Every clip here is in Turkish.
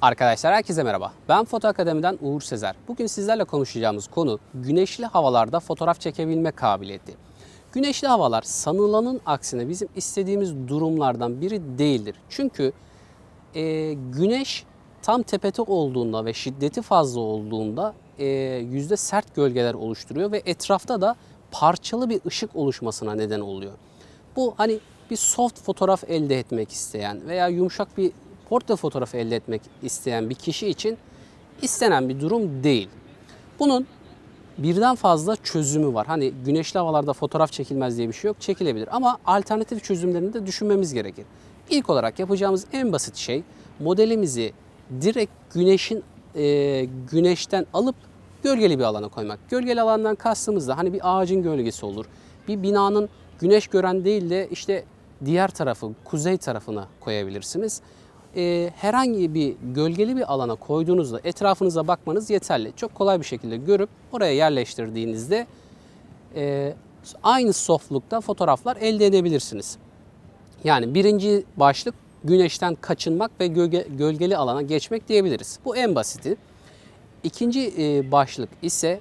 Arkadaşlar herkese merhaba. Ben Foto Akademi'den Uğur Sezer. Bugün sizlerle konuşacağımız konu güneşli havalarda fotoğraf çekebilme kabiliyeti. Güneşli havalar sanılanın aksine bizim istediğimiz durumlardan biri değildir. Çünkü e, güneş tam tepete olduğunda ve şiddeti fazla olduğunda e, yüzde sert gölgeler oluşturuyor ve etrafta da parçalı bir ışık oluşmasına neden oluyor. Bu hani bir soft fotoğraf elde etmek isteyen veya yumuşak bir portre fotoğrafı elde etmek isteyen bir kişi için istenen bir durum değil. Bunun birden fazla çözümü var. Hani güneşli havalarda fotoğraf çekilmez diye bir şey yok. Çekilebilir ama alternatif çözümlerini de düşünmemiz gerekir. İlk olarak yapacağımız en basit şey modelimizi direkt güneşin e, güneşten alıp gölgeli bir alana koymak. Gölgeli alandan kastımız da hani bir ağacın gölgesi olur. Bir binanın güneş gören değil de işte diğer tarafı, kuzey tarafına koyabilirsiniz. E, herhangi bir gölgeli bir alana koyduğunuzda etrafınıza bakmanız yeterli. Çok kolay bir şekilde görüp oraya yerleştirdiğinizde e, aynı softlukta fotoğraflar elde edebilirsiniz. Yani birinci başlık güneşten kaçınmak ve gölge, gölgeli alana geçmek diyebiliriz. Bu en basiti. İkinci e, başlık ise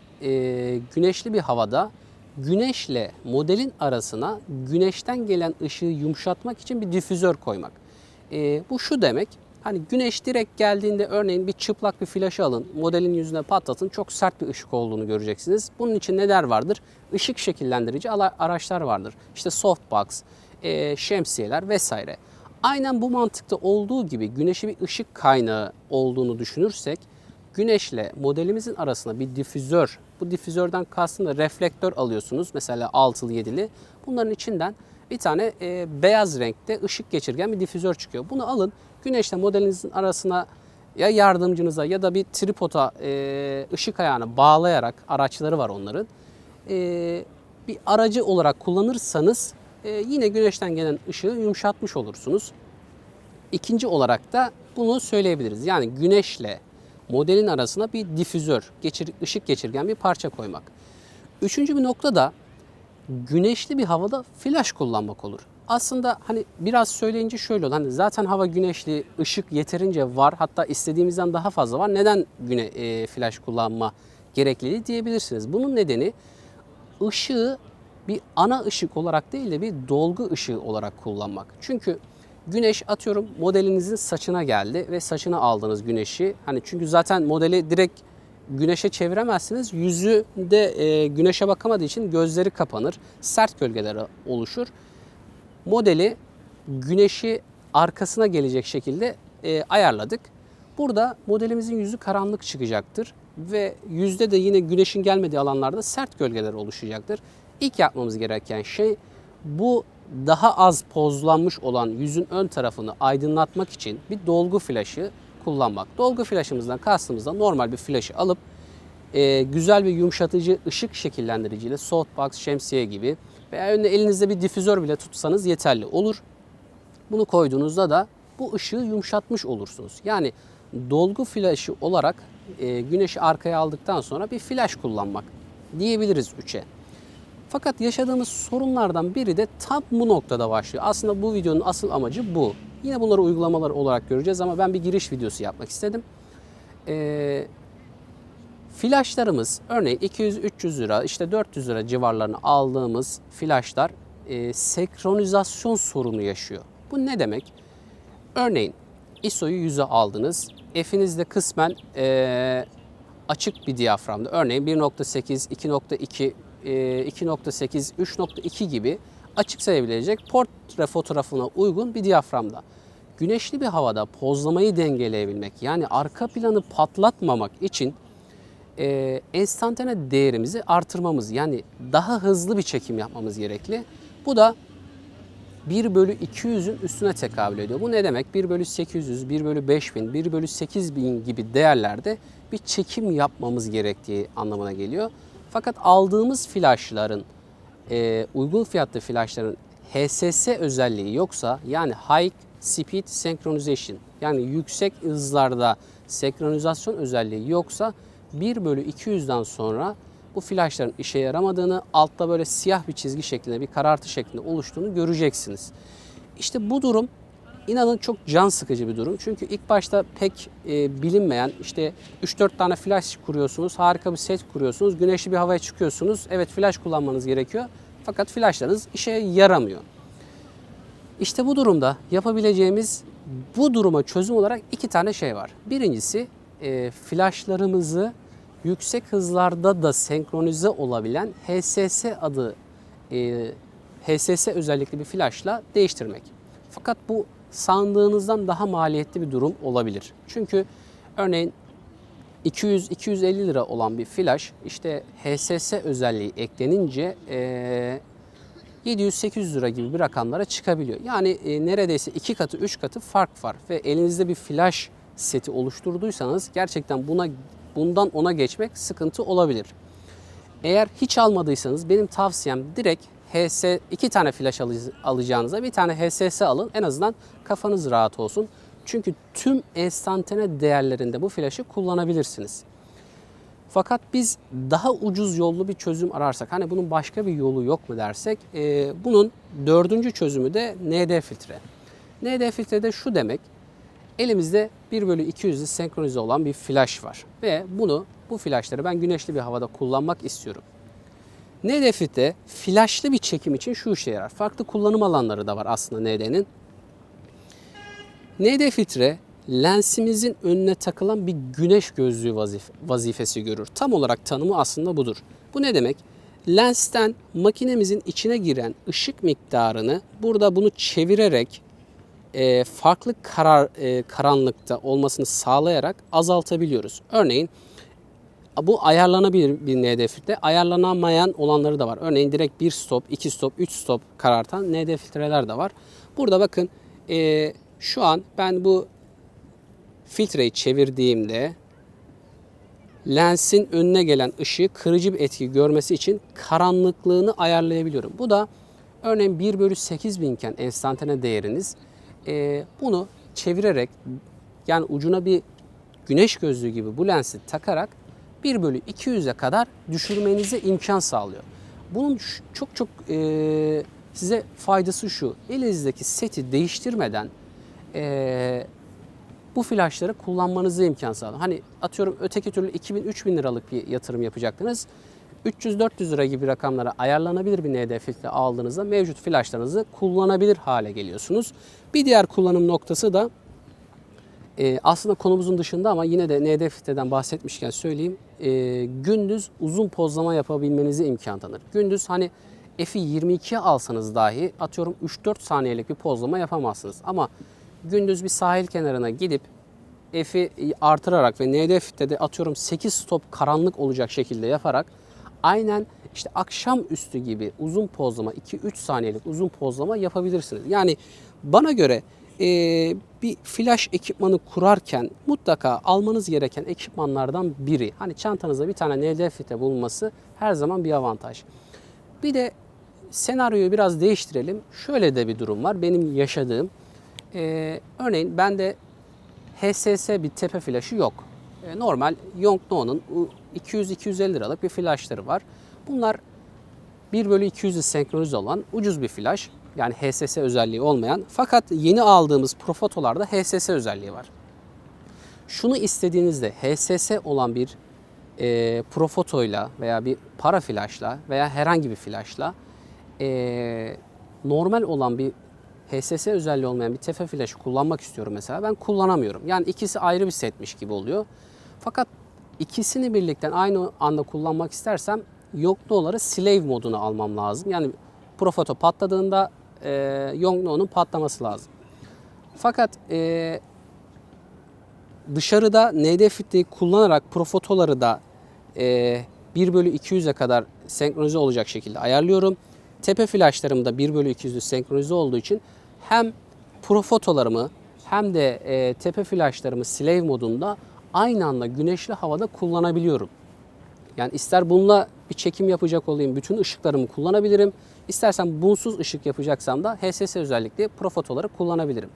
güneşli bir havada güneşle modelin arasına güneşten gelen ışığı yumuşatmak için bir difüzör koymak. E, bu şu demek, hani güneş direkt geldiğinde örneğin bir çıplak bir flaşı alın, modelin yüzüne patlatın, çok sert bir ışık olduğunu göreceksiniz. Bunun için neler vardır? Işık şekillendirici araçlar vardır. İşte softbox, e, şemsiyeler vesaire. Aynen bu mantıkta olduğu gibi güneşi bir ışık kaynağı olduğunu düşünürsek güneşle modelimizin arasına bir difüzör, bu difüzörden kastım da reflektör alıyorsunuz. Mesela altılı yedili. Bunların içinden bir tane e, beyaz renkte ışık geçirgen bir difüzör çıkıyor. Bunu alın güneşle modelinizin arasına ya yardımcınıza ya da bir tripoda e, ışık ayağına bağlayarak araçları var onların. E, bir aracı olarak kullanırsanız e, yine güneşten gelen ışığı yumuşatmış olursunuz. İkinci olarak da bunu söyleyebiliriz. Yani güneşle modelin arasına bir difüzör, geçir, ışık geçirgen bir parça koymak. Üçüncü bir nokta da güneşli bir havada flash kullanmak olur. Aslında hani biraz söyleyince şöyle olur. Hani zaten hava güneşli, ışık yeterince var. Hatta istediğimizden daha fazla var. Neden güne e, flash kullanma gerekliliği diyebilirsiniz. Bunun nedeni ışığı bir ana ışık olarak değil de bir dolgu ışığı olarak kullanmak. Çünkü güneş atıyorum modelinizin saçına geldi ve saçına aldınız güneşi. Hani çünkü zaten modeli direkt güneşe çeviremezsiniz. Yüzü de e, güneşe bakamadığı için gözleri kapanır. Sert gölgeler oluşur. Modeli güneşi arkasına gelecek şekilde e, ayarladık. Burada modelimizin yüzü karanlık çıkacaktır ve yüzde de yine güneşin gelmediği alanlarda sert gölgeler oluşacaktır. İlk yapmamız gereken şey bu daha az pozlanmış olan yüzün ön tarafını aydınlatmak için bir dolgu flaşı kullanmak. Dolgu flaşımızdan kastımız da normal bir flaşı alıp e, güzel bir yumuşatıcı ışık şekillendiriciyle softbox, şemsiye gibi veya önüne elinizde bir difüzör bile tutsanız yeterli olur. Bunu koyduğunuzda da bu ışığı yumuşatmış olursunuz. Yani dolgu flaşı olarak e, güneşi arkaya aldıktan sonra bir flash kullanmak diyebiliriz 3'e. Fakat yaşadığımız sorunlardan biri de tam bu noktada başlıyor. Aslında bu videonun asıl amacı bu. Yine bunları uygulamalar olarak göreceğiz ama ben bir giriş videosu yapmak istedim. Ee, flaşlarımız örneğin 200-300 lira işte 400 lira civarlarını aldığımız flaşlar e, senkronizasyon sorunu yaşıyor. Bu ne demek? Örneğin ISO'yu 100'e aldınız. F'iniz de kısmen e, açık bir diyaframda. Örneğin 1.8, 2.2, e, 2.8, 3.2 gibi açık sayabilecek portre fotoğrafına uygun bir diyaframda. Güneşli bir havada pozlamayı dengeleyebilmek yani arka planı patlatmamak için e, enstantane değerimizi artırmamız yani daha hızlı bir çekim yapmamız gerekli. Bu da 1 bölü 200'ün üstüne tekabül ediyor. Bu ne demek? 1 bölü 800, 1 bölü 5000, 1 bölü 8000 gibi değerlerde bir çekim yapmamız gerektiği anlamına geliyor. Fakat aldığımız flaşların, e, uygun fiyatlı flaşların HSS özelliği yoksa yani High speed synchronization yani yüksek hızlarda senkronizasyon özelliği yoksa 1 bölü 200'den sonra bu flaşların işe yaramadığını, altta böyle siyah bir çizgi şeklinde, bir karartı şeklinde oluştuğunu göreceksiniz. İşte bu durum inanın çok can sıkıcı bir durum. Çünkü ilk başta pek e, bilinmeyen işte 3-4 tane flash kuruyorsunuz, harika bir set kuruyorsunuz, güneşli bir havaya çıkıyorsunuz. Evet flash kullanmanız gerekiyor fakat flashlarınız işe yaramıyor. İşte bu durumda yapabileceğimiz bu duruma çözüm olarak iki tane şey var. Birincisi e, flashlarımızı yüksek hızlarda da senkronize olabilen HSS adı e, HSS özellikli bir flashla değiştirmek. Fakat bu sandığınızdan daha maliyetli bir durum olabilir. Çünkü örneğin 200-250 lira olan bir flash işte HSS özelliği eklenince e, 700-800 lira gibi bir rakamlara çıkabiliyor. Yani e, neredeyse iki katı, üç katı fark var ve elinizde bir flash seti oluşturduysanız gerçekten buna bundan ona geçmek sıkıntı olabilir. Eğer hiç almadıysanız benim tavsiyem direkt HS iki tane flash alacağınıza bir tane HSS alın. En azından kafanız rahat olsun. Çünkü tüm enstantane değerlerinde bu flaşı kullanabilirsiniz. Fakat biz daha ucuz yollu bir çözüm ararsak, hani bunun başka bir yolu yok mu dersek, e, bunun dördüncü çözümü de ND filtre. ND filtre de şu demek, elimizde 1 bölü 200'lü senkronize olan bir flash var. Ve bunu, bu flashları ben güneşli bir havada kullanmak istiyorum. ND filtre flashlı bir çekim için şu işe yarar. Farklı kullanım alanları da var aslında ND'nin. ND filtre lensimizin önüne takılan bir güneş gözlüğü vazif- vazifesi görür. Tam olarak tanımı aslında budur. Bu ne demek? Lensten makinemizin içine giren ışık miktarını burada bunu çevirerek e, farklı karar e, karanlıkta olmasını sağlayarak azaltabiliyoruz. Örneğin bu ayarlanabilir bir ND filtre. Ayarlanamayan olanları da var. Örneğin direkt 1 stop, 2 stop, 3 stop karartan ND filtreler de var. Burada bakın e, şu an ben bu filtreyi çevirdiğimde lensin önüne gelen ışığı kırıcı bir etki görmesi için karanlıklığını ayarlayabiliyorum. Bu da örneğin 1 bölü 8 binken enstantane değeriniz e, bunu çevirerek yani ucuna bir güneş gözlüğü gibi bu lensi takarak 1 bölü 200'e kadar düşürmenize imkan sağlıyor. Bunun çok çok e, size faydası şu. Elinizdeki seti değiştirmeden e, bu flaşları kullanmanıza imkan sağlıyor. Hani atıyorum öteki türlü 2000-3000 liralık bir yatırım yapacaktınız. 300-400 lira gibi rakamlara ayarlanabilir bir ND filtre aldığınızda mevcut flaşlarınızı kullanabilir hale geliyorsunuz. Bir diğer kullanım noktası da e, aslında konumuzun dışında ama yine de ND filtreden bahsetmişken söyleyeyim. E, gündüz uzun pozlama yapabilmenize imkan tanır. Gündüz hani F'i 22'ye alsanız dahi atıyorum 3-4 saniyelik bir pozlama yapamazsınız. Ama gündüz bir sahil kenarına gidip F'i artırarak ve ND filtrede atıyorum 8 stop karanlık olacak şekilde yaparak aynen işte akşamüstü gibi uzun pozlama 2-3 saniyelik uzun pozlama yapabilirsiniz. Yani bana göre e, bir flash ekipmanı kurarken mutlaka almanız gereken ekipmanlardan biri. Hani çantanızda bir tane ND filtre bulunması her zaman bir avantaj. Bir de senaryoyu biraz değiştirelim. Şöyle de bir durum var benim yaşadığım. E, örneğin bende HSS bir tepe flaşı yok. E, normal Yongnuo'nun 200-250 liralık bir flashları var. Bunlar 1 bölü 200'ü senkronize olan ucuz bir flash. Yani HSS özelliği olmayan. Fakat yeni aldığımız Profoto'larda HSS özelliği var. Şunu istediğinizde HSS olan bir e, Profoto'yla veya bir para flashla veya herhangi bir flashla e, normal olan bir HSS özelliği olmayan bir tefe flaşı kullanmak istiyorum mesela. Ben kullanamıyorum. Yani ikisi ayrı bir setmiş gibi oluyor. Fakat ikisini birlikte aynı anda kullanmak istersem Yongnuo'ları slave moduna almam lazım. Yani Profoto patladığında e, Yongnuo'nun patlaması lazım. Fakat e, dışarıda ND filtreyi kullanarak Profoto'ları da e, 1 bölü 200'e kadar senkronize olacak şekilde ayarlıyorum. Tepe flaşlarım da 1 bölü 200'ü senkronize olduğu için hem Profoto'larımı hem de e, tepe flaşlarımı slave modunda aynı anda güneşli havada kullanabiliyorum. Yani ister bununla bir çekim yapacak olayım, bütün ışıklarımı kullanabilirim. İstersen bunsuz ışık yapacaksam da HSS özellikle Profoto'ları kullanabilirim.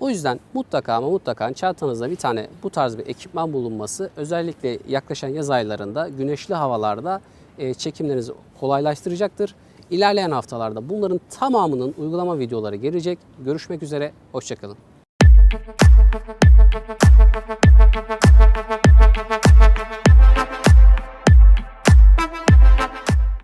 O yüzden mutlaka ama mutlaka çantanızda bir tane bu tarz bir ekipman bulunması özellikle yaklaşan yaz aylarında güneşli havalarda e, çekimlerinizi kolaylaştıracaktır. İlerleyen haftalarda bunların tamamının uygulama videoları gelecek. Görüşmek üzere, hoşçakalın.